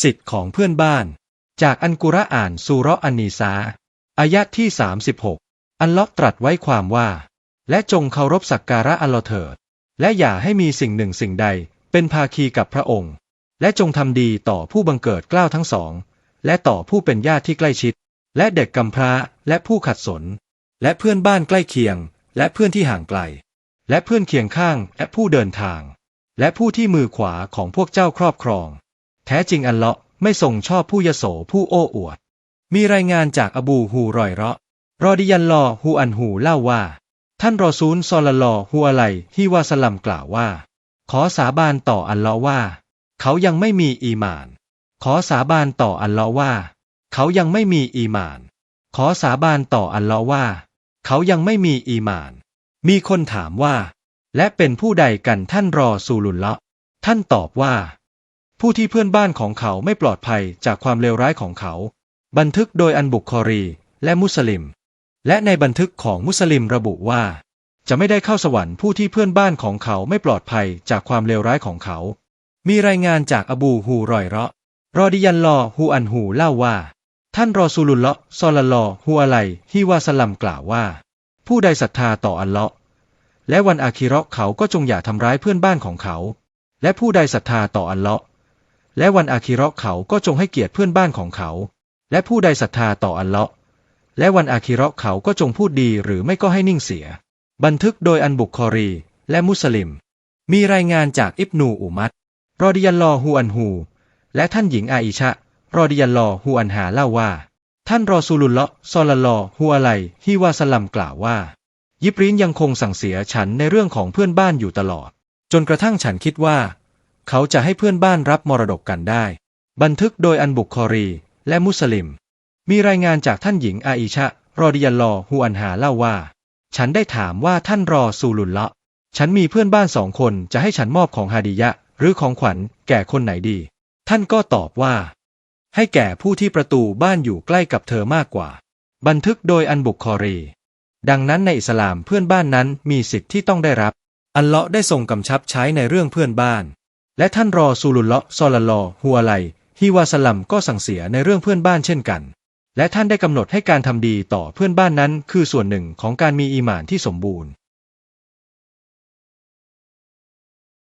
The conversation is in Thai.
สิทธิ์ของเพื่อนบ้าน จากอันกุรอานซูราะห์อันนีซาอายะที่ 36 อัลลาะห์ตรัสไว้ความว่า และจงเคารพสักการะอัลลอฮ์เถิด และอย่าให้มีสิ่งหนึ่งสิ่งใด เป็นภาคีกับพระองค์ และจงทำดีต่อผู้บังเกิดเกล้าวทั้งสอง และต่อผู้เป็นญาติที่ใกล้ชิด และเด็กกำพร้าและผู้ขัดสน และเพื่อนบ้านใกล้เคียง และเพื่อนที่ห่างไกล และเพื่อนเคียงข้างและผู้เดินทาง และผู้ที่มือขวาของพวกเจ้าครอบครอง แท้จริงอัลเลาะห์ไม่ทรงชอบผู้ยโสผู้โอ้อวด มีรายงานจากอบูฮูรอยเราะ รอดิยันลอฮูอันฮูเล่าว่า ท่านรอซูลซอลลอฮูอะลัยฮิวาสลัมกล่าวว่า ขอสาบานต่ออัลเลาะห์ว่า เขายังไม่มีอีมาน ขอสาบานต่ออัลเลาะห์ว่า เขายังไม่มีอีมาน ขอสาบานต่ออัลเลาะห์ว่า เขายังไม่มีอีมาน มีคนถามว่า และเป็นผู้ใดกันท่านรอซูลุลละท่านตอบว่า ผู้ที่เพื่อนบ้านของเขาไม่ปลอดภัยจากความเลวร้ายของเขา บันทึกโดยอันบุคคอรีและมุสลิม และในบันทึกของมุสลิมระบุว่า จะไม่ได้เข้าสวรรค์ผู้ที่เพื่อนบ้านของเขาไม่ปลอดภัยจากความเลวร้ายของเขา มีรายงานจากอบูฮูรอยเราะรอดิยันลอฮูอันฮูเล่าว่า ท่านรอซูลุลละซอลลัลลอฮุอะลัยฮิวาสลัมกล่าวว่า ผู้ใดศรัทธาต่ออัลเลาะห์และวันอาคิเราะห์เขาก็จงอย่าทำร้ายเพื่อนบ้านของเขา และผู้ใดศรัทธาต่ออัลเลาะห์ และวันอาคิเราะเขาก็จงให้เกียรติเพื่อนบ้านของเขา และผู้ใดศรัทธาต่ออัลเลาะห์และวันอาคิเราะเขาก็จงพูดดีหรือไม่ก็ให้นิ่งเสีย บันทึกโดยอันบุคคอรี และมุสลิม มีรายงานจากอิบนูอุมัดรอดิยันลอฮูอันฮู และท่านหญิงอาอิชะรอดิยันลอฮูอันหาเล่าว่า ท่านรอซูลุลละซอลลัลลอฮุอะไลฮิวาสลัมกล่าวว่า ยิบรีนยังคงสั่งเสียฉันในเรื่องของเพื่อนบ้านอยู่ตลอด จนกระทั่งฉันคิดว่า เขาจะให้เพื่อนบ้านรับมรดกกันได้ บันทึกโดยอันบุคคอรี และมุสลิม มีรายงานจากท่านหญิงอาอิชะ รอดิยันลอฮูอันหาเล่าว่า ฉันได้ถามว่าท่านรอซูลุลละ ฉันมีเพื่อนบ้านสองคนจะให้ฉันมอบของฮาดิยะ หรือของขวัญแก่คนไหนดี ท่านก็ตอบว่า ให้แก่ผู้ที่ประตูบ้านอยู่ใกล้กับเธอมากกว่า บันทึกโดยอันบุคคอรี ดังนั้นในอิสลามเพื่อนบ้านนั้นมีสิทธิ์ที่ต้องได้รับ อัลเลาะห์ได้ทรงกำชับใช้ในเรื่องเพื่อนบ้าน และท่านรอซูลุลละซอลลัลลอฮุอะลัยฮิวาสลัมก็สั่งเสียในเรื่องเพื่อนบ้านเช่นกัน และท่านได้กำหนดให้การทำดีต่อเพื่อนบ้านนั้น คือส่วนหนึ่งของการมีอีหมานที่สมบูรณ์